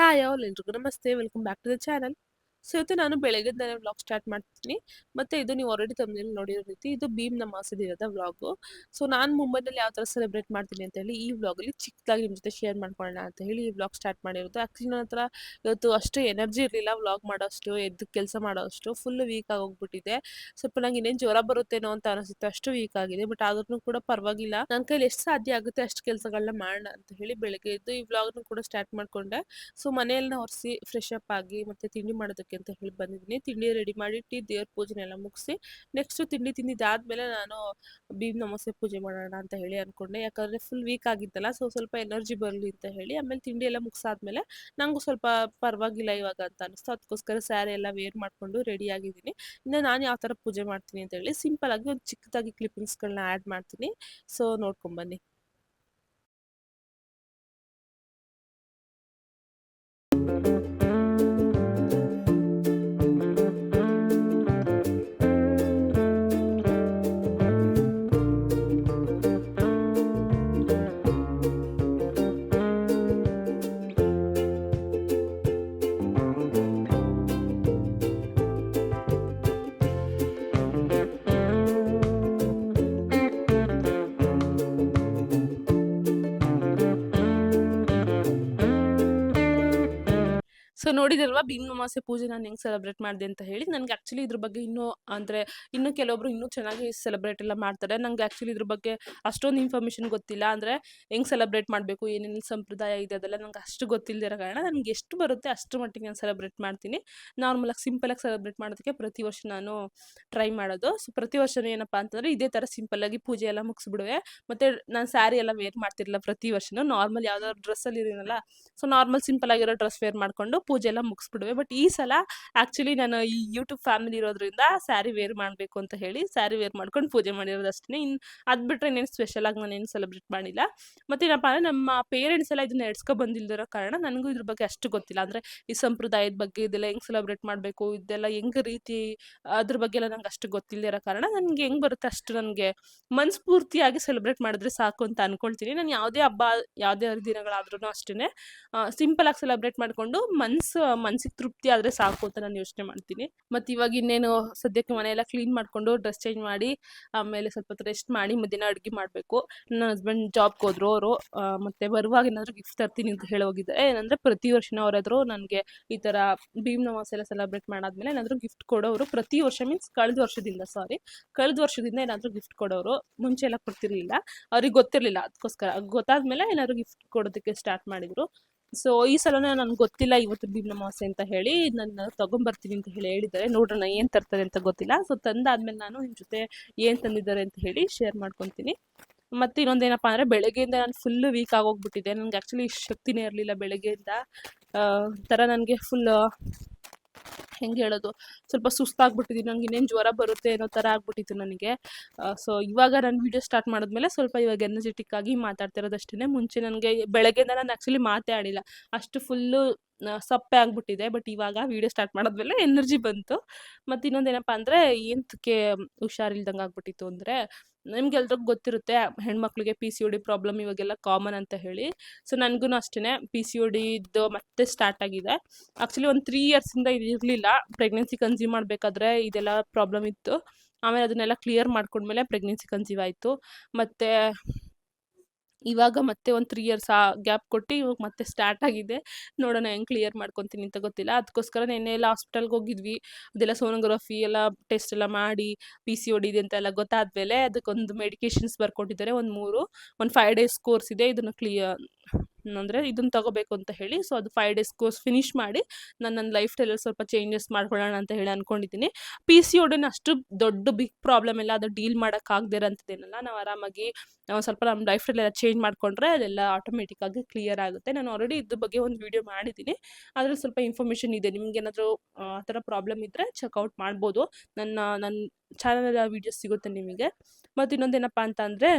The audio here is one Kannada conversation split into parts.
Hi all. ఎల్రిಗೂ నమస్తే welcome back to the channel. So ಇವತ್ತು ನಾನು ಬೆಳಗ್ಗೆ ವ್ಲಾಗ್ ಸ್ಟಾರ್ಟ್ ಮಾಡ್ತೀನಿ. ಮತ್ತೆ ಇದು ನೀವು ಆಲ್ರೆಡಿ ತಮ್ಮಲ್ಲಿ ನೋಡಿರೋ ರೀತಿ ಇದು ಭೀಮ್ ನಮಾಸ್ ಇರೋದ ವ್ಲಾಗು ಸೊ ನಾನು ಮುಂಬೈನಲ್ಲಿ ಯಾವ ಥರ ಸೆಲೆಬ್ರೇಟ್ ಮಾಡ್ತೀನಿ ಅಂತ ಹೇಳಿ ಈ ವ್ಲಾಗಲ್ಲಿ ಚಿಕ್ಕದಾಗಿ ನಿಮ್ಮ ಜೊತೆ ಶೇರ್ ಮಾಡ್ಕೊಳ್ಳೋಣ ಅಂತ ಹೇಳಿ ಈ ವ್ಲಾಗ್ ಸ್ಟಾರ್ಟ್ ಮಾಡಿರೋದು. ಆ್ಯಕ್ಚುಲಿ ನನ್ನ ಹತ್ರ ಇವತ್ತು ಅಷ್ಟು ಎನರ್ಜಿ ಇರಲಿಲ್ಲ ವ್ಲಾಗ್ ಮಾಡೋಷ್ಟು, ಎದ್ದು ಕೆಲಸ ಮಾಡೋಷ್ಟು ಫುಲ್ ವೀಕ್ ಆಗೋಗ್ಬಿಟ್ಟಿದೆ. ಸ್ವಲ್ಪ ನಂಗೆ ಇನ್ನೇನು ಜ್ವರ ಬರುತ್ತೇನೋ ಅಂತ ಅನಿಸುತ್ತೆ, ಅಷ್ಟು ವೀಕ್ ಆಗಿದೆ. ಬಟ್ ಆದ್ರೂ ಕೂಡ ಪರವಾಗಿಲ್ಲ. ನನ್ನ ಕೈಲಿ ಎಷ್ಟು ಸಾಧ್ಯ ಆಗುತ್ತೆ ಅಷ್ಟು ಕೆಲಸಗಳನ್ನ ಮಾಡೋಣ ಅಂತ ಹೇಳಿ ಬೆಳಗ್ಗೆ ಎದ್ದು ಈ ವ್ಲಾಗ್ನ ಕೂಡ ಸ್ಟಾರ್ಟ್ ಮಾಡ್ಕೊಂಡೆ. ಸೊ ಮನೆಯಲ್ಲಿ ಒರೆಸಿ ಫ್ರೆಶ್ ಅಪ್ ಆಗಿ ಮತ್ತೆ ತಿಂಡಿ ಮಾಡೋದಕ್ಕೆ ಅಂತ ಹೇಳಿ ಬಂದಿದ್ದೀನಿ. ತಿಂಡಿ ರೆಡಿ ಮಾಡಿಟ್ಟು ದೇವ್ರ ಪೂಜೆನೆಲ್ಲ ಮುಗಿಸಿ ನೆಕ್ಸ್ಟ್ ತಿಂಡಿ ತಿಂದಿದ್ದಾದ್ಮೇಲೆ ನಾನು ಭೀಮ್ ನಮಸ್ತೆ ಪೂಜೆ ಮಾಡೋಣ ಅಂತ ಹೇಳಿ ಅನ್ಕೊಂಡೆ. ಯಾಕಂದ್ರೆ ಫುಲ್ ವೀಕ್ ಆಗಿತ್ತಲ್ಲ ಸೊ ಸ್ವಲ್ಪ ಎನರ್ಜಿ ಬರಲಿ ಅಂತ ಹೇಳಿ ಆಮೇಲೆ ತಿಂಡಿ ಎಲ್ಲ ಮುಗಿಸಾದ್ಮೇಲೆ ನಂಗೂ ಸ್ವಲ್ಪ ಪರವಾಗಿಲ್ಲ ಇವಾಗ ಅಂತ ಅನಿಸ್ತು. ಅದಕ್ಕೋಸ್ಕರ ಸ್ಯಾರಿ ಎಲ್ಲ ವೇರ್ ಮಾಡ್ಕೊಂಡು ರೆಡಿ ಆಗಿದ್ದೀನಿ. ಇನ್ನು ನಾನು ಯಾವ ಥರ ಪೂಜೆ ಮಾಡ್ತೀನಿ ಅಂತ ಹೇಳಿ ಸಿಂಪಲ್ ಆಗಿ ಒಂದು ಚಿಕ್ಕದಾಗಿ ಕ್ಲಿಪ್ಪಿಂಗ್ಸ್ಗಳನ್ನ ಆ್ಯಡ್ ಮಾಡ್ತೀನಿ. ಸೊ ನೋಡ್ಕೊಂಬನ್ನಿ ನೋಡಿದಲ್ವಾ ಭೀಮ್ ನಮಾಸೆ ಪೂಜೆ ನಾನು ಹೆಂಗೆ ಸೆಲೆಬ್ರೇಟ್ ಮಾಡಿದೆ ಅಂತ ಹೇಳಿ, ನನಗೆ ಆ್ಯಕ್ಚುಲಿ ಇದ್ರ ಬಗ್ಗೆ ಇನ್ನೂ ಅಂದರೆ ಇನ್ನೂ ಕೆಲವೊಬ್ರು ಇನ್ನೂ ಚೆನ್ನಾಗಿ ಸೆಲೆಬ್ರೇಟ್ ಎಲ್ಲ ಮಾಡ್ತಾರೆ. ನಂಗೆ ಆ್ಯಕ್ಚುಲಿ ಇದ್ರ ಬಗ್ಗೆ ಅಷ್ಟೊಂದು ಇನ್ಫಾರ್ಮೇಷನ್ ಗೊತ್ತಿಲ್ಲ. ಅಂದರೆ ಹೆಂಗೆ ಸೆಲೆಬ್ರೇಟ್ ಮಾಡಬೇಕು, ಏನೇನು ಸಂಪ್ರದಾಯ ಇದೆ ಅದೆಲ್ಲ ನಂಗೆ ಅಷ್ಟು ಗೊತ್ತಿಲ್ಲದಿರೋ ಕಾರಣ ನನಗೆ ಎಷ್ಟು ಬರುತ್ತೆ ಅಷ್ಟು ಮಟ್ಟಿಗೆ ನಾನು ಸೆಲೆಬ್ರೇಟ್ ಮಾಡ್ತೀನಿ. ನಾರ್ಮಲಾಗಿ ಸಿಂಪಲಾಗಿ ಸೆಲೆಬ್ರೇಟ್ ಮಾಡೋದಕ್ಕೆ ಪ್ರತಿ ವರ್ಷ ನಾನು ಟ್ರೈ ಮಾಡೋದು. ಸೊ ಪ್ರತಿ ವರ್ಷನೂ ಏನಪ್ಪ ಅಂತಂದರೆ ಇದೇ ಥರ ಆಗಿ ಪೂಜೆ ಎಲ್ಲ ಮುಗಿಸ್ಬಿಡುವೆ. ಮತ್ತು ನಾನು ಸ್ಯಾರಿ ಎಲ್ಲ ವೇರ್ ಮಾಡ್ತಿರಲಿಲ್ಲ ಪ್ರತಿ ವರ್ಷನೂ. ನಾರ್ಮಲ್ ಯಾವ್ದಾದ್ರು ಡ್ರೆಸ್ಸಲ್ಲಿ ಇರೋಲ್ಲ ಸೊ ನಾರ್ಮಲ್ ಸಿಂಪಲ್ ಆಗಿರೋ ಡ್ರೆಸ್ ವೇರ್ ಮಾಡಿಕೊಂಡು ಪೂಜೆ ಎಲ್ಲ ಮುಗಿಸ್ಬಿಡುವೆ. ಬಟ್ ಈ ಸಲ ಆ್ಯಕ್ಚುಲಿ ನಾನು ಈ ಯೂಟ್ಯೂಬ್ ಫ್ಯಾಮಿಲಿ ಇರೋದ್ರಿಂದ ಸ್ಯಾರಿ ವೇರ್ ಮಾಡಬೇಕು ಅಂತ ಹೇಳಿ ಸ್ಯಾರಿ ವೇರ್ ಮಾಡ್ಕೊಂಡು ಪೂಜೆ ಮಾಡಿರೋದಷ್ಟೇ ಇನ್ನು ಅದು ಬಿಟ್ಟರೆ ಇನ್ನೇನು ನಾನು ಏನು ಸೆಲೆಬ್ರೇಟ್ ಮಾಡಿಲ್ಲ. ಮತ್ತೇನಪ್ಪ ಅಂದರೆ ನಮ್ಮ ಪೇರೆಂಟ್ಸ್ ಎಲ್ಲ ಇದನ್ನ ಎಡ್ಸ್ಕೊ ಬಂದಿಲ್ದಿರೋ ಕಾರಣ ನನಗೂ ಇದ್ರ ಬಗ್ಗೆ ಅಷ್ಟು ಗೊತ್ತಿಲ್ಲ. ಅಂದರೆ ಈ ಸಂಪ್ರದಾಯದ ಬಗ್ಗೆ ಇದೆಲ್ಲ ಹೆಂಗೆ ಸೆಲೆಬ್ರೇಟ್ ಮಾಡಬೇಕು, ಇದೆಲ್ಲ ಹೆಂಗೆ ರೀತಿ ಅದ್ರ ಬಗ್ಗೆ ಎಲ್ಲ ನಂಗೆ ಅಷ್ಟು ಗೊತ್ತಿಲ್ಲದಿರೋ ಕಾರಣ ನನಗೆ ಹೆಂಗೆ ಬರುತ್ತೆ ಅಷ್ಟು ನನಗೆ ಮನಸ್ಫೂರ್ತಿಯಾಗಿ ಸೆಲೆಬ್ರೇಟ್ ಮಾಡಿದ್ರೆ ಸಾಕು ಅಂತ ಅನ್ಕೊಳ್ತೀನಿ. ನಾನು ಯಾವುದೇ ಹಬ್ಬ, ಯಾವುದೇ ಹರಿದಿನಗಳಾದ್ರೂ ಅಷ್ಟೇ ಆಗಿ ಸೆಲೆಬ್ರೇಟ್ ಮಾಡಿಕೊಂಡು ಮನ್ಸು ಮನ್ಸಿಗೆ ತೃಪ್ತಿ ಆದರೆ ಸಾಕು ಅಂತ ನಾನು ಯೋಚನೆ ಮಾಡ್ತೀನಿ. ಮತ್ತು ಇವಾಗ ಇನ್ನೇನು ಸದ್ಯಕ್ಕೆ ಮನೆಯೆಲ್ಲ ಕ್ಲೀನ್ ಮಾಡಿಕೊಂಡು ಡ್ರೆಸ್ ಚೇಂಜ್ ಮಾಡಿ, ಆಮೇಲೆ ಸ್ವಲ್ಪ ರೆಸ್ಟ್ ಮಾಡಿ ಮಧ್ಯಾಹ್ನ ಅಡುಗೆ ಮಾಡಬೇಕು. ನನ್ನ ಹಸ್ಬೆಂಡ್ ಜಾಬ್ಗೆ ಹೋದ್ರು ಅವರು ಮತ್ತು ಬರುವಾಗ ಏನಾದರೂ ಗಿಫ್ಟ್ ತರ್ತೀನಿ ಅಂತ ಹೇಳಿ ಹೋಗಿದ್ದಾರೆ ಏನಂದರೆ ಪ್ರತಿ ವರ್ಷನೂ ಅವರಾದರೂ ನನಗೆ ಈ ಥರ ಭೀಮ್ ನವಾಸ್ ಎಲ್ಲ ಸೆಲೆಬ್ರೇಟ್ ಮಾಡಾದ್ಮೇಲೆ ಏನಾದರೂ ಗಿಫ್ಟ್ ಕೊಡೋರು ಪ್ರತಿ ವರ್ಷ ಮೀನ್ಸ್ ಕಳೆದ ವರ್ಷದಿಂದ ಸಾರಿ ಕಳೆದ ವರ್ಷದಿಂದ ಏನಾದರೂ ಗಿಫ್ಟ್ ಕೊಡೋರು ಮುಂಚೆ ಎಲ್ಲ ಕೊಡ್ತಿರ್ಲಿಲ್ಲ. ಅವ್ರಿಗೆ ಗೊತ್ತಿರಲಿಲ್ಲ. ಅದಕ್ಕೋಸ್ಕರ ಗೊತ್ತಾದ್ಮೇಲೆ ಏನಾದರೂ ಗಿಫ್ಟ್ ಕೊಡೋದಕ್ಕೆ ಸ್ಟಾರ್ಟ್ ಮಾಡಿದರು. ಸೊ ಈ ಸಲನೇ ನನಗೆ ಗೊತ್ತಿಲ್ಲ, ಇವತ್ತು ಭೀಮ್ನ ಮಾಸೆ ಅಂತ ಹೇಳಿ ನನ್ನ ತೊಗೊಂಬರ್ತೀನಿ ಅಂತ ಹೇಳಿ ಹೇಳಿದ್ದಾರೆ. ನೋಡೋಣ ಏನು ತರ್ತಾರೆ ಅಂತ ಗೊತ್ತಿಲ್ಲ. ಸೊ ತಂದಾದ್ಮೇಲೆ ನಾನು ನಿಮ್ಮ ಜೊತೆ ಏನು ತಂದಿದ್ದಾರೆ ಅಂತ ಹೇಳಿ ಶೇರ್ ಮಾಡ್ಕೊತೀನಿ. ಮತ್ತು ಇನ್ನೊಂದೇನಪ್ಪ ಅಂದ್ರೆ ಬೆಳಗ್ಗೆಯಿಂದ ನಾನು ಫುಲ್ ವೀಕ್ ಆಗೋಗ್ಬಿಟ್ಟಿದೆ. ನನಗೆ ಆಕ್ಚುಲಿ ಶಕ್ತಿನೇ ಇರಲಿಲ್ಲ ಬೆಳಗ್ಗೆಯಿಂದ. ಥರ ನನಗೆ ಫುಲ್ ಹೆಂಗೆ ಹೇಳೋದು? ಸ್ವಲ್ಪ ಸುಸ್ತಾಗ್ಬಿಟ್ಟಿದ್ದೀನಿ ನಂಗೆ ಇನ್ನೇನು ಜ್ವರ ಬರುತ್ತೆ ಅನ್ನೋ ಥರ ಆಗ್ಬಿಟ್ಟಿತ್ತು ನನಗೆ. ಸೊ ಇವಾಗ ನಾನು ವೀಡಿಯೋ ಸ್ಟಾರ್ಟ್ ಮಾಡಿದ್ಮೇಲೆ ಸ್ವಲ್ಪ ಇವಾಗ ಎನರ್ಜೆಟಿಕ್ ಆಗಿ ಮಾತಾಡ್ತಿರೋದಷ್ಟೇ ಮುಂಚೆ ನನಗೆ ಬೆಳಗ್ಗೆಯಿಂದ ನಾನು ಆ್ಯಕ್ಚುಲಿ ಮಾತೇ ಆಡಿಲ್ಲ. ಅಷ್ಟು ಫುಲ್ಲು ಸಪ್ಪೆ ಆಗಿಬಿಟ್ಟಿದೆ, ಬಟ್ ಇವಾಗ ವೀಡಿಯೋ ಸ್ಟಾರ್ಟ್ ಮಾಡಿದ್ಮೇಲೆ ಎನರ್ಜಿ ಬಂತು. ಮತ್ತು ಇನ್ನೊಂದೇನಪ್ಪ ಅಂದರೆ ಏನಕ್ಕೆ ಹುಷಾರಿಲ್ದಂಗೆ ಆಗ್ಬಿಟ್ಟಿತ್ತು ಅಂದರೆ, ನಿಮ್ಗೆಲ್ರಿಗೂ ಗೊತ್ತಿರುತ್ತೆ, ಹೆಣ್ಮಕ್ಳಿಗೆ P C O D problem ಇವಾಗೆಲ್ಲ ಕಾಮನ್ ಅಂತ ಹೇಳಿ. ಸೊ ನನಗೂ ಅಷ್ಟೇ ಪಿ ಸಿ ಒ ಡಿದು ಮತ್ತೆ ಸ್ಟಾರ್ಟ್ ಆಗಿದೆ. ಆ್ಯಕ್ಚುಲಿ ಒಂದು ತ್ರೀ ಇಯರ್ಸಿಂದ ಇದು ಇರಲಿಲ್ಲ ಪ್ರೆಗ್ನೆನ್ಸಿ ಕನ್ಸ್ಯೂಮ್ ಮಾಡಬೇಕಾದ್ರೆ ಇದೆಲ್ಲ ಪ್ರಾಬ್ಲಮ್ ಇತ್ತು. ಆಮೇಲೆ ಅದನ್ನೆಲ್ಲ ಕ್ಲಿಯರ್ ಮಾಡ್ಕೊಂಡ್ಮೇಲೆ ಪ್ರೆಗ್ನೆನ್ಸಿ ಕನ್ಸೀವ್ ಆಯಿತು. ಮತ್ತು ಇವಾಗ ಮತ್ತೆ ಒಂದು ತ್ರೀ ಇಯರ್ಸ್ ಆ ಗ್ಯಾಪ್ ಕೊಟ್ಟು ಇವಾಗ ಮತ್ತೆ ಸ್ಟಾರ್ಟ್ ಆಗಿದೆ. ನೋಡೋಣ ಹೆಂಗೆ ಕ್ಲಿಯರ್ ಮಾಡ್ಕೊತೀನಿ ಅಂತ ಗೊತ್ತಿಲ್ಲ. ಅದಕ್ಕೋಸ್ಕರ ನೆನ್ನೆ ಎಲ್ಲ ಹಾಸ್ಪಿಟಲ್ಗೆ ಹೋಗಿದ್ವಿ. ಅದೆಲ್ಲ ಸೋನೋಗ್ರಫಿ ಎಲ್ಲ ಟೆಸ್ಟ್ ಎಲ್ಲ ಮಾಡಿ ಪಿ ಸಿ ಒ ಅಂತ ಅಂತೆಲ್ಲ ಗೊತ್ತಾದ್ಮೇಲೆ ಅದಕ್ಕೊಂದು ಮೆಡಿಕೇಶನ್ಸ್ ಬರ್ಕೊಟ್ಟಿದ್ದಾರೆ ಒಂದು ಮೂರು, ಒಂದು ಫೈವ್ ಡೇಸ್ ಕೋರ್ಸ್ ಇದೆ. ಇದನ್ನು ಕ್ಲಿಯರ್ ಅಂದರೆ ಇದನ್ನು ತಗೋಬೇಕು ಅಂತ ಹೇಳಿ, ಸೊ ಅದು ಫೈವ್ ಡೇಸ್ ಕೋರ್ಸ್ ಫಿನಿಶ್ ಮಾಡಿ, ನಾನು ನನ್ನ ಲೈಫ್ ಸ್ಟೈಲಲ್ಲಿ ಸ್ವಲ್ಪ ಚೇಂಜಸ್ ಮಾಡ್ಕೊಳ್ಳೋಣ ಅಂತ ಹೇಳಿ ಅಂದ್ಕೊಂಡಿದ್ದೀನಿ ಪಿ ಸಿ ಒಡಿನ ಅಷ್ಟು ದೊಡ್ಡ ಬಿಗ್ ಪ್ರಾಬ್ಲಮ್ ಎಲ್ಲ ಅದು ಡೀಲ್ ಮಾಡೋಕ್ಕಾಗದಿರೋಂಥದ್ದೇನಲ್ಲ ನಾವು ಆರಾಮಾಗಿ ಸ್ವಲ್ಪ ನಮ್ಮ ಲೈಫ್ ಸ್ಟೈಲೆಲ್ಲ ಚೇಂಜ್ ಮಾಡಿಕೊಂಡ್ರೆ ಅದೆಲ್ಲ ಆಟೋಮೆಟಿಕ್ಕಾಗಿ ಕ್ಲಿಯರ್ ಆಗುತ್ತೆ. ನಾನು ಆಲ್ರೆಡಿ ಇದ್ರ ಬಗ್ಗೆ ಒಂದು ವೀಡಿಯೋ ಮಾಡಿದ್ದೀನಿ. ಅದ್ರಲ್ಲಿ ಸ್ವಲ್ಪ ಇನ್ಫಾರ್ಮೇಷನ್ ಇದೆ. ನಿಮಗೇನಾದರೂ ಆ ಥರ ಪ್ರಾಬ್ಲಮ್ ಇದ್ದರೆ ಚೆಕ್ಔಟ್ ಮಾಡ್ಬೋದು. ನನ್ನ ನನ್ನ ಚಾನಲಲ್ಲಿ ಆ ವೀಡಿಯೋಸ್ ಸಿಗುತ್ತೆ ನಿಮಗೆ. ಮತ್ತು ಇನ್ನೊಂದೇನಪ್ಪ ಅಂತ ಅಂದರೆ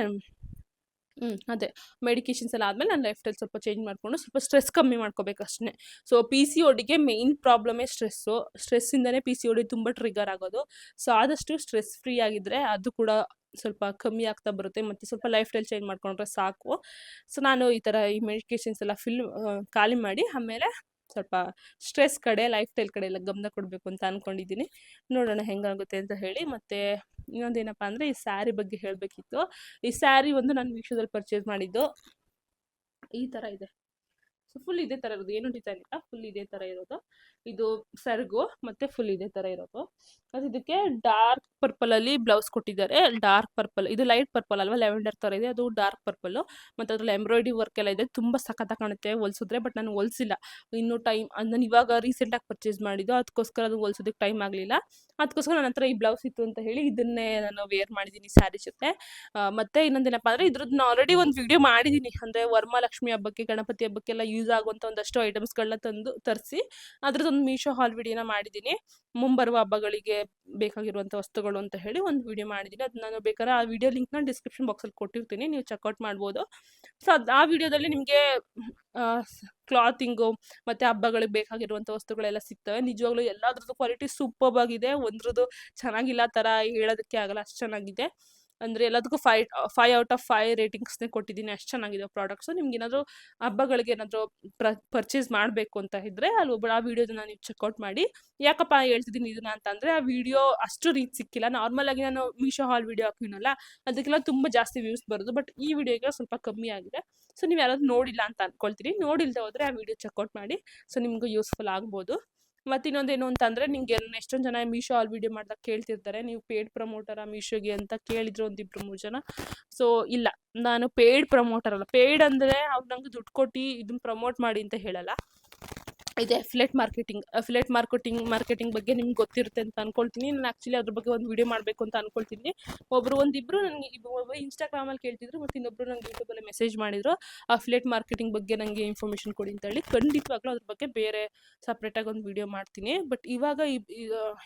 ಹ್ಞೂ ಅದೇ ಮೆಡಿಕೇಷನ್ಸ್ ಎಲ್ಲ ಆದಮೇಲೆ ನಾನು ಲೈಫ್ ಸ್ಟೈಲ್ ಸ್ವಲ್ಪ ಚೇಂಜ್ ಮಾಡಿಕೊಂಡು ಸ್ವಲ್ಪ ಸ್ಟ್ರೆಸ್ ಕಮ್ಮಿ ಮಾಡ್ಕೋಬೇಕು ಅಷ್ಟೇ. ಸೊ ಪಿ ಸಿ ಒಡಿಗೆ ಮೇಯ್ನ್ ಪ್ರಾಬ್ಲಮೇ ಸ್ಟ್ರೆಸ್ಸು ಸ್ಟ್ರೆಸ್ಸಿಂದನೇ ಪಿ ಸಿ ಒಡಿ ತುಂಬ ಟ್ರಿಗರ್ ಆಗೋದು. ಸೊ ಆದಷ್ಟು ಸ್ಟ್ರೆಸ್ ಫ್ರೀ ಆಗಿದ್ದರೆ ಅದು ಕೂಡ ಸ್ವಲ್ಪ ಕಮ್ಮಿ ಆಗ್ತಾ ಬರುತ್ತೆ. ಮತ್ತು ಸ್ವಲ್ಪ ಲೈಫ್ ಸ್ಟೈಲ್ ಚೇಂಜ್ ಮಾಡ್ಕೊಂಡ್ರೆ ಸಾಕು. ಸೊ ನಾನು ಈ ಥರ ಈ ಮೆಡಿಕೇಷನ್ಸ್ ಎಲ್ಲ ಫಿಲ್ ಖಾಲಿ ಮಾಡಿ ಆಮೇಲೆ ಸ್ವಲ್ಪ ಸ್ಟ್ರೆಸ್ ಕಡೆ, ಲೈಫ್ ಸ್ಟೈಲ್ ಕಡೆ ಎಲ್ಲ ಗಮನ ಕೊಡಬೇಕು ಅಂತ ಅಂದ್ಕೊಂಡಿದ್ದೀನಿ ನೋಡೋಣ ಹೆಂಗಾಗುತ್ತೆ ಅಂತ ಹೇಳಿ. ಮತ್ತು ಇನ್ನೊಂದೇನಪ್ಪ ಅಂದರೆ ಈ ಸ್ಯಾರಿ ಬಗ್ಗೆ ಹೇಳಬೇಕಿತ್ತು. ಈ ಸ್ಯಾರಿ ಒಂದು ನಾನು ಮೀಶೋದಲ್ಲಿ ಪರ್ಚೇಸ್ ಮಾಡಿದ್ದು. ಈ ಥರ ಇದೆ. ಸೊ ಫುಲ್ ಇದೇ ಥರ ಇರೋದು. ಏನು ಡಿಸೈನ್ ಇಲ್ಲ. ಫುಲ್ ಇದೇ ಥರ ಇರೋದು. ಇದು ಸರ್ಗು ಮತ್ತೆ ಫುಲ್ ಇದೇ ತರ ಇರೋದು. ಮತ್ತು ಇದಕ್ಕೆ ಡಾರ್ಕ್ ಪರ್ಪಲಲ್ಲಿ ಬ್ಲೌಸ್ ಕೊಟ್ಟಿದ್ದಾರೆ. ಡಾರ್ಕ್ ಪರ್ಪಲ್ ಇದು ಲೈಟ್ ಪರ್ಪಲ್ ಅಲ್ವಾ? ಲ್ಯಾವೆಂಡರ್ ಥರ ಇದೆ. ಅದು ಡಾರ್ಕ್ ಪರ್ಪಲ್ ಮತ್ತೆ ಅದ್ರಲ್ಲಿ ಎಂಬ್ರಾಯ್ಡ್ರಿ ವರ್ಕ್ ಎಲ್ಲ ಇದೆ. ತುಂಬಾ ಸಖತ್ತಾಗಿ ಕಾಣುತ್ತೆ ಹೊಲ್ಸಿದ್ರೆ ಬಟ್ ನಾನು ಹೊಲ್ಸಿಲ್ಲ. ಇನ್ನೂ ಟೈಮ್ ನಾನು ಇವಾಗ ರೀಸೆಂಟಾಗಿ ಪರ್ಚೇಸ್ ಮಾಡಿದ್ದು. ಅದಕ್ಕೋಸ್ಕರ ಅದು ಹೊಲ್ಸೋದಕ್ಕೆ ಟೈಮ್ ಆಗಲಿಲ್ಲ. ಅದಕ್ಕೋಸ್ಕರ ನನ್ನ ಹತ್ರ ಈ ಬ್ಲೌಸ್ ಇತ್ತು ಅಂತ ಹೇಳಿ ಇದನ್ನೇ ನಾನು ವೇರ್ ಮಾಡಿದ್ದೀನಿ ಸ್ಯಾರಿ ಜೊತೆ. ಮತ್ತೆ ಇನ್ನೊಂದೇನಪ್ಪ ಅಂದ್ರೆ ಇದ್ರದ್ದು ನಾನು ಆಲ್ರೆಡಿ ಒಂದು ವಿಡಿಯೋ ಮಾಡಿದ್ದೀನಿ ಅಂದ್ರೆ ವರಮಹಾಲಕ್ಷ್ಮಿ ಹಬ್ಬಕ್ಕೆ, ಗಣಪತಿ ಹಬ್ಬಕ್ಕೆಲ್ಲ ಯೂಸ್ ಆಗುವಂತ ಒಂದಷ್ಟು ಐಟಮ್ಸ್ಗಳನ್ನ ತಂದು, ತರಿಸಿ ಅದ್ರದ್ದೊಂದು ಮೀಶೋ ಹಾಲ್ ವಿಡಿಯೋನ ಮಾಡಿದ್ದೀನಿ. ಮುಂಬರುವ ಹಬ್ಬಗಳಿಗೆ ಬೇಕಾಗಿರುವಂಥ ವಸ್ತುಗಳು ಅಂತ ಹೇಳಿ ಒಂದು ವಿಡಿಯೋ ಮಾಡಿದ್ದೀನಿ. ಅದು ನಾನು ಬೇಕಾದ್ರೆ ಆ ವಿಡಿಯೋ ಲಿಂಕ್ನ ಡಿಸ್ಕ್ರಿಪ್ಷನ್ ಬಾಕ್ಸಲ್ಲಿ ಕೊಟ್ಟಿರ್ತೀನಿ. ನೀವು ಚೆಕ್ಔಟ್ ಮಾಡ್ಬೋದು. ಸೊ, ಅದು ಆ ವಿಡಿಯೋದಲ್ಲಿ ನಿಮಗೆ ಕ್ಲಾತಿಂಗು ಮತ್ತು ಹಬ್ಬಗಳಿಗೆ ಬೇಕಾಗಿರುವಂಥ ವಸ್ತುಗಳೆಲ್ಲ ಸಿಗ್ತವೆ. ನಿಜವಾಗ್ಲೂ ಎಲ್ಲದ್ರದ್ದು ಕ್ವಾಲಿಟಿ ಸೂಪರ್ ಆಗಿದೆ ಒಂದ್ರದ್ದು ಚೆನ್ನಾಗಿಲ್ಲ ಥರ ಹೇಳೋದಕ್ಕೆ ಆಗಲ್ಲ. ಅಷ್ಟು ಚೆನ್ನಾಗಿದೆ. ಅಂದರೆ ಎಲ್ಲದಕ್ಕೂ five five out of five ರೇಟಿಂಗ್ಸ್ನೇ ಕೊಟ್ಟಿದ್ದೀನಿ, ಅಷ್ಟು ಚೆನ್ನಾಗಿದೆ ಪ್ರಾಡಕ್ಟ್ಸು ನಿಮ್ಗೆ ಏನಾದರೂ ಹಬ್ಬಗಳಿಗೆ ಏನಾದರೂ ಪ್ರ ಪರ್ಚೇಸ್ ಮಾಡಬೇಕು ಅಂತ ಇದ್ದರೆ ಅಲ್ಲಿ ಒಬ್ಬರು ಆ ವಿಡಿಯೋದನ್ನ ನೀವು ಚೆಕ್ಔಟ್ ಮಾಡಿ. ಯಾಕಪ್ಪ ಹೇಳ್ತಿದ್ದೀನಿ ಇದನ್ನ ಅಂತಂದರೆ ಆ ವಿಡಿಯೋ ಅಷ್ಟು ರೀಚ್ ಸಿಕ್ಕಿಲ್ಲ. ನಾರ್ಮಲಾಗಿ ನಾನು ಮೀಶೋ ಹಾಲ್ ವಿಡಿಯೋ ಹಾಕಿನಲ್ಲ ಅದಕ್ಕೆಲ್ಲ ತುಂಬ ಜಾಸ್ತಿ ವ್ಯೂಸ್ ಬರೋದು ಬಟ್ ಈ ವಿಡಿಯೋಗೆ ಸ್ವಲ್ಪ ಕಮ್ಮಿ ಆಗಿದೆ. ಸೊ ನೀವು ಯಾರಾದ್ರೂ ನೋಡಿಲ್ಲ ಅಂತ ಅಂದ್ಕೊಳ್ತೀನಿ ನೋಡಿಲ್ಲದೆ ಹೋದರೆ ಆ ವಿಡಿಯೋ ಚೆಕ್ಔಟ್ ಮಾಡಿ. ಸೊ ನಿಮಗೂ ಯೂಸ್ಫುಲ್ ಆಗ್ಬೋದು. ಮತ್ತು ಇನ್ನೊಂದೇನು ಅಂತಂದರೆ ನಿಮಗೆ ಎಷ್ಟೊಂದು ಜನ ಮೀಶೋ ಆಲ್ ವಿಡಿಯೋ ಮಾಡ್ದಾಗ ಕೇಳ್ತಿರ್ತಾರೆ. ನೀವು ಪೇಡ್ ಆ ಮೀಶೋಗೆ ಅಂತ ಕೇಳಿದ್ರು ಒಂದಿಬ್ರು ಮೂರು ಜನ. ಸೊ ಇಲ್ಲ. ನಾನು ಪೇಯ್ಡ್ ಪ್ರಮೋಟರ್ ಅಲ್ಲ. ಪೇಯ್ಡ್ ಅಂದ್ರೆ ಅವ್ರು ನಂಗೆ ದುಡ್ಡು ಕೊಟ್ಟು ಇದನ್ನ ಪ್ರಮೋಟ್ ಮಾಡಿ ಅಂತ ಹೇಳಲ್ಲ. ಇದು affiliate marketing affiliate marketing marketing ಬಗ್ಗೆ ನಿಮ್ಗೆ ಗೊತ್ತಿರುತ್ತೆ ಅಂತ ಅನ್ಕೊಳ್ತೀನಿ. ನಾನು ಆ್ಯಕ್ಚುಲಿ ಅದ್ರ ಬಗ್ಗೆ ಒಂದು ವಿಡಿಯೋ ಮಾಡಬೇಕು ಅಂತ ಅನ್ಕೊಳ್ತೀನಿ. ಒಬ್ಬರು ಒಂದಿಬ್ರು ನನಗೆ ಒಬ್ಬ ಇನ್ಸ್ಟಾಗ್ರಾಮಲ್ಲಿ ಕೇಳ್ತಿದ್ರು ಮತ್ತು ಇನ್ನೊಬ್ಬರು ನಂಗೆ ಯೂಟ್ಯೂಬಲ್ಲಿ ಮೆಸೇಜ್ ಮಾಡಿದ್ರು ಅಫಿಲೇಟ್ ಮಾರ್ಕೆಟಿಂಗ್ ಬಗ್ಗೆ ನನಗೆ ಇನ್ಫಾರ್ಮೇಷನ್ ಕೊಡಿ ಅಂತ ಹೇಳಿ. ಖಂಡಿತವಾಗ್ಲೂ ಅದ್ರ ಬಗ್ಗೆ ಬೇರೆ ಸಪ್ರೇಟಾಗಿ ಒಂದು ವಿಡಿಯೋ ಮಾಡ್ತೀನಿ. ಬಟ್ ಇವಾಗ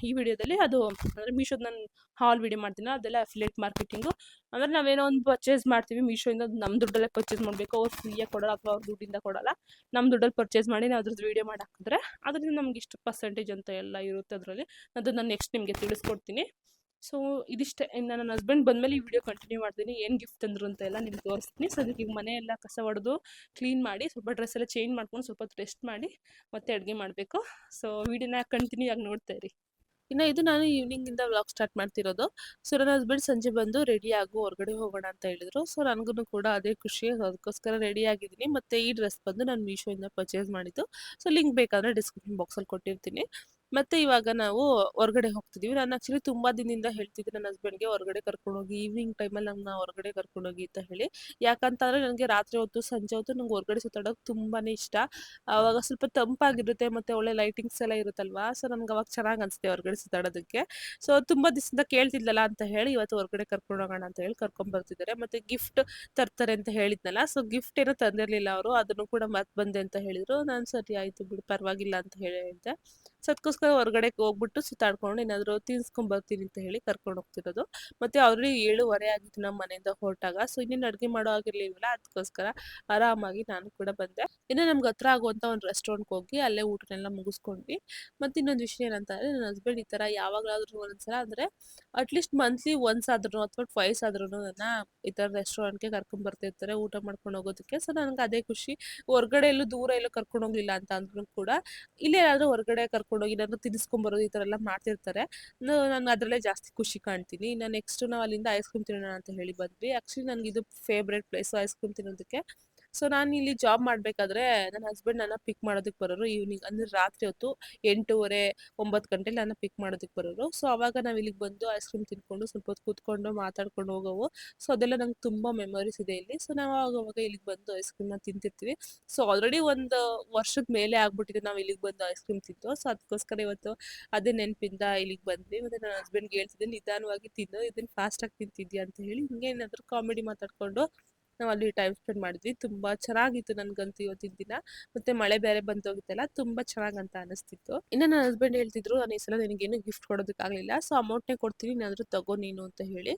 ಈ ವಿಡಿಯೋದಲ್ಲಿ ಅದು, ಅಂದರೆ ಮೀಶೋದು ನಾನು ಹಾಲ್ ವಿಡಿಯೋ ಮಾಡ್ತೀನಿ. ಅದೆಲ್ಲ ಅಫಿಲೇಟ್ ಮಾರ್ಕೆಟಿಂಗು ಅಂದರೆ ನಾವೇನೋ ಒಂದು ಪರ್ಚೇಸ್ ಮಾಡ್ತೀವಿ. ಮೀಶೋಯಿಂದ ನಮ್ಮ ದುಡ್ಡಲ್ಲೇ ಪರ್ಚೇಸ್ ಮಾಡಬೇಕು. ಅವ್ರು ಫ್ರೀಯಾಗಿ ಕೊಡೋಲ್ಲ ಅಥವಾ ಅವ್ರ ದುಡ್ಡಿಂದ ಕೊಡೋಲ್ಲ. ನಮ್ಮ ದುಡ್ಡಲ್ಲಿ ಪರ್ಚೇಸ್ ಮಾಡಿ ನಾವು ಅದ್ರದ್ದು ವೀಡಿಯೋ ಹಾಕಿದ್ರೆ ಅದರಿಂದ ನಮ್ಗೆ ಇಷ್ಟು ಪರ್ಸೆಂಟೇಜ್ ಅಂತ ಎಲ್ಲ ಇರುತ್ತೆ ಅದರಲ್ಲಿ. ಅದು ನಾನು ನೆಕ್ಸ್ಟ್ ನಿಮಗೆ ತಿಳಿಸ್ಕೊಡ್ತೀನಿ. ಸೊ ಇದಿಷ್ಟೇ. ಇನ್ನು ನನ್ನ ಹಸ್ಬೆಂಡ್ ಬಂದಮೇಲೆ ಈ ವಿಡಿಯೋ ಕಂಟಿನ್ಯೂ ಮಾಡ್ತೀನಿ. ಏನು ಗಿಫ್ಟ್ ತಂದರು ಅಂತ ಎಲ್ಲ ನಿಮ್ಗೆ ತೋರಿಸ್ತೀನಿ. ಸೊ ಅದಕ್ಕೆ ಈಗ ಮನೆಯೆಲ್ಲ ಕಸ ಹೊಡೆದು ಕ್ಲೀನ್ ಮಾಡಿ, ಸ್ವಲ್ಪ ಡ್ರೆಸ್ ಎಲ್ಲ ಚೇಂಜ್ ಮಾಡ್ಕೊಂಡು ಸ್ವಲ್ಪ ರೆಸ್ಟ್ ಮಾಡಿ ಮತ್ತೆ ಅಡುಗೆ ಮಾಡಬೇಕು. ಸೊ ವಿಡಿಯೋನ ಕಂಟಿನ್ಯೂ ಆಗಿ ನೋಡ್ತಾ ಇರಿ. ಇನ್ನು ಇದು ನಾನು ಈವ್ನಿಂಗಿಂದ ವ್ಲಾಗ್ ಸ್ಟಾರ್ಟ್ ಮಾಡ್ತಿರೋದು. ಸೊ ನನ್ನ ಹಸ್ಬೆಂಡ್ ಸಂಜೆ ಬಂದು ರೆಡಿ ಆಗು, ಹೊರಗಡೆ ಹೋಗೋಣ ಅಂತ ಹೇಳಿದ್ರು. ಸೊ ನನಗೂ ಕೂಡ ಅದೇ ಖುಷಿ. ಅದಕ್ಕೋಸ್ಕರ ರೆಡಿ ಆಗಿದ್ದೀನಿ. ಮತ್ತೆ ಈ ಡ್ರೆಸ್ ಬಂದು ನಾನು ಮೀಶೋಯಿಂದ ಪರ್ಚೇಸ್ ಮಾಡಿದ್ದು. ಸೊ ಲಿಂಕ್ ಬೇಕಾದ್ರೆ ಡಿಸ್ಕ್ರಿಪ್ಷನ್ ಬಾಕ್ಸಲ್ಲಿ ಕೊಟ್ಟಿರ್ತೀನಿ. ಮತ್ತು ಇವಾಗ ನಾವು ಹೊರಗಡೆ ಹೋಗ್ತಿದೀವಿ. ನಾನು ಆಕ್ಚುಲಿ ತುಂಬಾ ದಿನದಿಂದ ಹೇಳ್ತಿದ್ದೆ ನನ್ನ ಹಸ್ಬೆಂಡ್ಗೆ ಹೊರಗಡೆ ಕರ್ಕೊಂಡು ಹೋಗಿ ಈವ್ನಿಂಗ್ ಟೈಮಲ್ಲಿ ನಮ್ಮನ್ನ ಹೊರಗಡೆ ಕರ್ಕೊಂಡೋಗಿ ಅಂತ ಹೇಳಿ. ಯಾಕಂತಂದ್ರೆ ನನಗೆ ರಾತ್ರಿ ಹೊತ್ತು, ಸಂಜೆ ಹೊತ್ತು ನಂಗೆ ಹೊರಗಡೆ ಸುತ್ತಾಡೋಕೆ ತುಂಬಾನೇ ಇಷ್ಟ. ಆವಾಗ ಸ್ವಲ್ಪ ತಂಪಾಗಿರುತ್ತೆ ಮತ್ತೆ ಒಳ್ಳೆ ಲೈಟಿಂಗ್ಸ್ ಎಲ್ಲ ಇರುತ್ತಲ್ವಾ? ಸೊ ನನ್ಗೆ ಅವಾಗ ಚೆನ್ನಾಗಿ ಅನ್ಸುತ್ತೆ ಹೊರಗಡೆ ಸುತ್ತಾಡೋದಕ್ಕೆ. ಸೊ ತುಂಬಾ ದಿವಸದಿಂದ ಕೇಳ್ತಿದ್ಲಲ್ಲ ಅಂತ ಹೇಳಿ ಇವತ್ತು ಹೊರಗಡೆ ಕರ್ಕೊಂಡು ಹೋಗೋಣ ಅಂತ ಹೇಳಿ ಕರ್ಕೊಂಡ್ ಬರ್ತಿದ್ದಾರೆ. ಮತ್ತೆ ಗಿಫ್ಟ್ ತರ್ತಾರೆ ಅಂತ ಹೇಳಿದ್ನಲ್ಲ ಸೊ ಗಿಫ್ಟ್ ಏನೋ ತಂದಿರಲಿಲ್ಲ ಅವರು. ಅದನ್ನು ಕೂಡ ಮತ್ತೆ ಬಂದೆ ಅಂತ ಹೇಳಿದ್ರು. ನಾನು ಸರಿ ಆಯಿತು ಬಿಡು, ಪರವಾಗಿಲ್ಲ ಅಂತ ಹೇಳಿ ಹೇಳಿದ್ದೆ ಸೊ ಅದಕ್ಕೋಸ್ಕರ ಹೊರಗಡೆ ಹೋಗ್ಬಿಟ್ಟು ಸುತ್ತಾಡ್ಕೊಂಡು ಏನಾದರೂ ತಿನ್ಸ್ಕೊಂಡ್ ಬರ್ತೀನಿ ಅಂತ ಹೇಳಿ ಕರ್ಕೊಂಡು ಹೋಗ್ತಿರೋದು. ಮತ್ತೆ ಅವ್ರಿಗೆ ಏಳುವರೆ ಆಗಿತ್ತು ನಮ್ಮ ಮನೆಯಿಂದ ಹೊರಟಾಗ. ಸೊ ಇನ್ನೇನು ಅಡುಗೆ ಮಾಡೋ ಆಗಿರ್ಲಿಲ್ವಲ್ಲ ಅದಕ್ಕೋಸ್ಕರ ಆರಾಮಾಗಿ ನಾನು ಕೂಡ ಬಂದೆ. ಇನ್ನು ನಮ್ಗೆ ಹತ್ರ ಆಗುವಂಥ ಒಂದು ರೆಸ್ಟೋರೆಂಟ್ ಹೋಗಿ ಅಲ್ಲೇ ಊಟನೆಲ್ಲ ಮುಗಿಸ್ಕೊಂಡ್ವಿ. ಮತ್ತೆ ಇನ್ನೊಂದು ವಿಷಯ ಏನಂತಂದರೆ ನನ್ನ ಹಸ್ಬೆಂಡ್ ಈ ಥರ ಯಾವಾಗಲಾದ್ರೂ ಒಂದ್ಸಲ ಅಂದರೆ ಅಟ್ಲೀಸ್ಟ್ ಮಂತ್ಲಿ ಒನ್ಸ್ ಆದ್ರೂ ಅಥವಾ ಟ್ವೈಸ್ ಆದ್ರೂ ನನ್ನ ಈ ಥರ ರೆಸ್ಟೋರೆಂಟ್ಗೆ ಕರ್ಕೊಂಡ್ ಬರ್ತಿರ್ತಾರೆ, ಊಟ ಮಾಡ್ಕೊಂಡು ಹೋಗೋದಕ್ಕೆ. ಸೊ ನನಗೆ ಅದೇ ಖುಷಿ. ಹೊರ್ಗಡೆ ಎಲ್ಲೂ ದೂರ ಎಲ್ಲೂ ಕರ್ಕೊಂಡು ಹೋಗ್ಲಿಲ್ಲ ಅಂತ ಅಂದ್ರೂ ಕೂಡ, ಇಲ್ಲೇ ಏನಾದರೂ ಹೊರಗಡೆ ಕರ್ಕೊಂಡೋಗಿ ನಾನು ತಿನ್ನಿಸ್ಕೊಂಬರೋದು ಈ ಥರ ಎಲ್ಲ ಮಾಡ್ತಿರ್ತಾರೆ. ನಾನು ಅದರಲ್ಲೇ ಜಾಸ್ತಿ ಖುಷಿ ಕಾಣ್ತೀನಿ. ನಾನು ನೆಕ್ಸ್ಟ್ ನಾವು ಅಲ್ಲಿಂದ ಐಸ್ ಕ್ರೀಮ್ ತಿನ್ನೋಣ ಅಂತ ಹೇಳಿ ಬಂದ್ವಿ. ಆ್ಯಕ್ಚುಲಿ ನನಗೆ ಇದು ಫೇವ್ರೆಟ್ ಪ್ಲೇಸ್ ಐಸ್ ಕ್ರೀಮ್ ತಿನ್ನೋದಕ್ಕೆ ಸೊ, ನಾನು ಇಲ್ಲಿ ಜಾಬ್ ಮಾಡಬೇಕಾದ್ರೆ ನನ್ನ ಹಸ್ಬೆಂಡ್ ನನ್ನ ಪಿಕ್ ಮಾಡೋದಕ್ಕೆ ಬರೋರು ಈವ್ನಿಂಗ್ ಅಂದರೆ ರಾತ್ರಿ ಹೊತ್ತು ಎಂಟೂವರೆ, ಒಂಬತ್ತು ಗಂಟೆಲಿ ನನ್ನ ಪಿಕ್ ಮಾಡೋದಕ್ಕೆ ಬರೋರು. ಸೊ, ಅವಾಗ ನಾವು ಇಲ್ಲಿಗೆ ಬಂದು ಐಸ್ ಕ್ರೀಮ್ ತಿನ್ಕೊಂಡು ಸ್ವಲ್ಪ ಹೊತ್ತು ಕೂತ್ಕೊಂಡು ಮಾತಾಡ್ಕೊಂಡು ಹೋಗೋವು. ಸೊ, ಅದೆಲ್ಲ ನಂಗೆ ತುಂಬ ಮೆಮೊರೀಸ್ ಇದೆ ಇಲ್ಲಿ. ಸೊ, ನಾವು ಅವಾಗ ಅವಾಗ ಇಲ್ಲಿಗೆ ಬಂದು ಐಸ್ ಕ್ರೀಮ್ನ ತಿಂತಿರ್ತೀವಿ. ಸೊ ಆಲ್ರೆಡಿ ಒಂದು ವರ್ಷದ ಮೇಲೆ ಆಗ್ಬಿಟ್ಟಿದೆ ನಾವು ಇಲ್ಲಿಗೆ ಬಂದು ಐಸ್ ಕ್ರೀಮ್ ತಿಂತು ಸೊ ಅದಕ್ಕೋಸ್ಕರ ಇವತ್ತು ಅದೇ ನೆನಪಿಂದ ಇಲ್ಲಿಗೆ ಬಂದ್ವಿ. ಮತ್ತು ನನ್ನ ಹಸ್ಬೆಂಡ್ಗೆ ಹೇಳ್ತಿದ್ದೆ, ನಿಧಾನವಾಗಿ ತಿನ್ನು ಇದನ್ನು ಫಾಸ್ಟಾಗಿ ತಿಂತಿದ್ಯಾ? ಅಂತ ಹೇಳಿ ಹಿಂಗೆ ಏನಾದರೂ ಕಾಮಿಡಿ ಮಾತಾಡ್ಕೊಂಡು ನಾವು ಅಲ್ಲಿ ಟೈಮ್ ಸ್ಪೆಂಡ್ ಮಾಡಿದ್ವಿ. ತುಂಬ ಚೆನ್ನಾಗಿತ್ತು ನನಗಂತೂ ಇವತ್ತಿನ ದಿನ. ಮತ್ತೆ ಮಳೆ ಬೇರೆ ಬಂದೋಗಿತ್ತಲ್ಲ, ತುಂಬ ಚೆನ್ನಾಗ್ ಅಂತ ಅನಿಸ್ತಿತ್ತು. ಇನ್ನು ನನ್ನ ಹಸ್ಬೆಂಡ್ ಹೇಳ್ತಿದ್ರು, ನಾನು ಈ ಸಲ ನಿನಗೇನು ಗಿಫ್ಟ್ ಕೊಡೋದಕ್ಕಾಗಲಿಲ್ಲ ಸೊ ಅಮೌಂಟ್ನೇ ಕೊಡ್ತೀನಿ, ಏನಾದರೂ ತಗೋ ನೀನು, ಅಂತ ಹೇಳಿ.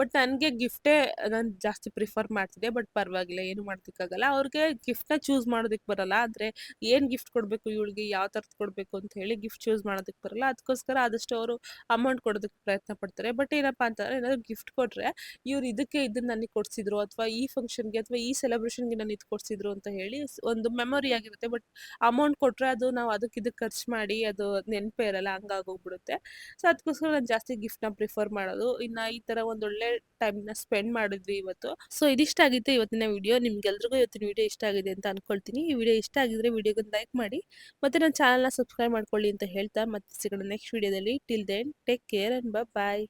ಬಟ್ ನನಗೆ ಗಿಫ್ಟೇ ನಾನು ಜಾಸ್ತಿ ಪ್ರಿಫರ್ ಮಾಡ್ತಿದ್ದೆ ಬಟ್ ಪರವಾಗಿಲ್ಲ, ಏನು ಮಾಡೋದಕ್ಕಾಗಲ್ಲ ಅವ್ರಿಗೆ ಗಿಫ್ಟ್ನ ಚೂಸ್ ಮಾಡೋದಕ್ಕೆ ಬರಲ್ಲ. ಅಂದರೆ ಏನು ಗಿಫ್ಟ್ ಕೊಡಬೇಕು ಇವಳಿಗೆ, ಯಾವ ಥರದ್ದು ಕೊಡಬೇಕು ಅಂತ ಹೇಳಿ ಗಿಫ್ಟ್ ಚೂಸ್ ಮಾಡೋದಕ್ಕೆ ಬರಲ್ಲ. ಅದಕ್ಕೋಸ್ಕರ ಆದಷ್ಟು ಅವರು ಅಮೌಂಟ್ ಕೊಡೋದಕ್ಕೆ ಪ್ರಯತ್ನ ಪಡ್ತಾರೆ. ಬಟ್ ಏನಪ್ಪ ಅಂತಂದರೆ, ಏನಾದರೂ ಗಿಫ್ಟ್ ಕೊಟ್ಟರೆ ಇವ್ರು ಇದಕ್ಕೆ ಇದನ್ನ ನನಗೆ ಕೊಡಿಸಿದ್ರು, ಅಥವಾ ಈ ಫಂಕ್ಷನ್ಗೆ ಅಥವಾ ಈ ಸೆಲೆಬ್ರೇಷನ್ಗೆ ನಾನು ಇದು ಕೊಡ್ಸಿದ್ರು ಅಂತ ಹೇಳಿ ಒಂದು ಮೆಮೊರಿ ಆಗಿರುತ್ತೆ. ಬಟ್ ಅಮೌಂಟ್ ಕೊಟ್ಟರೆ ಅದು ನಾವು ಅದಕ್ಕೆ ಇದಕ್ಕೆ ಖರ್ಚು ಮಾಡಿ ಅದು ನೆನಪೇ ಇರಲ್ಲ ಹಂಗಾಗೋಗ್ಬಿಡುತ್ತೆ ಸೊ ಅದಕ್ಕೋಸ್ಕರ ನಾನು ಜಾಸ್ತಿ ಗಿಫ್ಟ್ನ ಪ್ರಿಫರ್ ಮಾಡೋದು. ಇನ್ನು ಈ ಥರ ಒಂದೊಳ್ಳೆ ಟೈಮ್ನ ಸ್ಪೆಂಡ್ ಮಾಡಿದ್ವಿ ಇವತ್ತು. ಸೊ ಇದಿಷ್ಟ ಆಗಿತ್ತು ಇವತ್ತಿನ ವಿಡಿಯೋ ನಿಮ್ಗೆಲ್ರಿಗೂ ಇವತ್ತಿನ ವಿಡಿಯೋ ಇಷ್ಟ ಆಗಿದೆ ಅಂತ ಅನ್ಕೊಳ್ತೀನಿ. ಈ ವಿಡಿಯೋ ಇಷ್ಟ ಆಗಿದ್ರೆ ವಿಡಿಯೋಗೆ ಲೈಕ್ ಮಾಡಿ. ಮತ್ತು ನನ್ನ ಚಾನಲ್ನ ಸಬ್ಸ್ಕ್ರೈಬ್ ಮಾಡ್ಕೊಳ್ಳಿ ಅಂತ ಹೇಳ್ತಾ. ಮತ್ತೆ ಸಿಗೋಣ ನೆಕ್ಸ್ಟ್ ವಿಡಿಯೋದಲ್ಲಿ till then take care and bye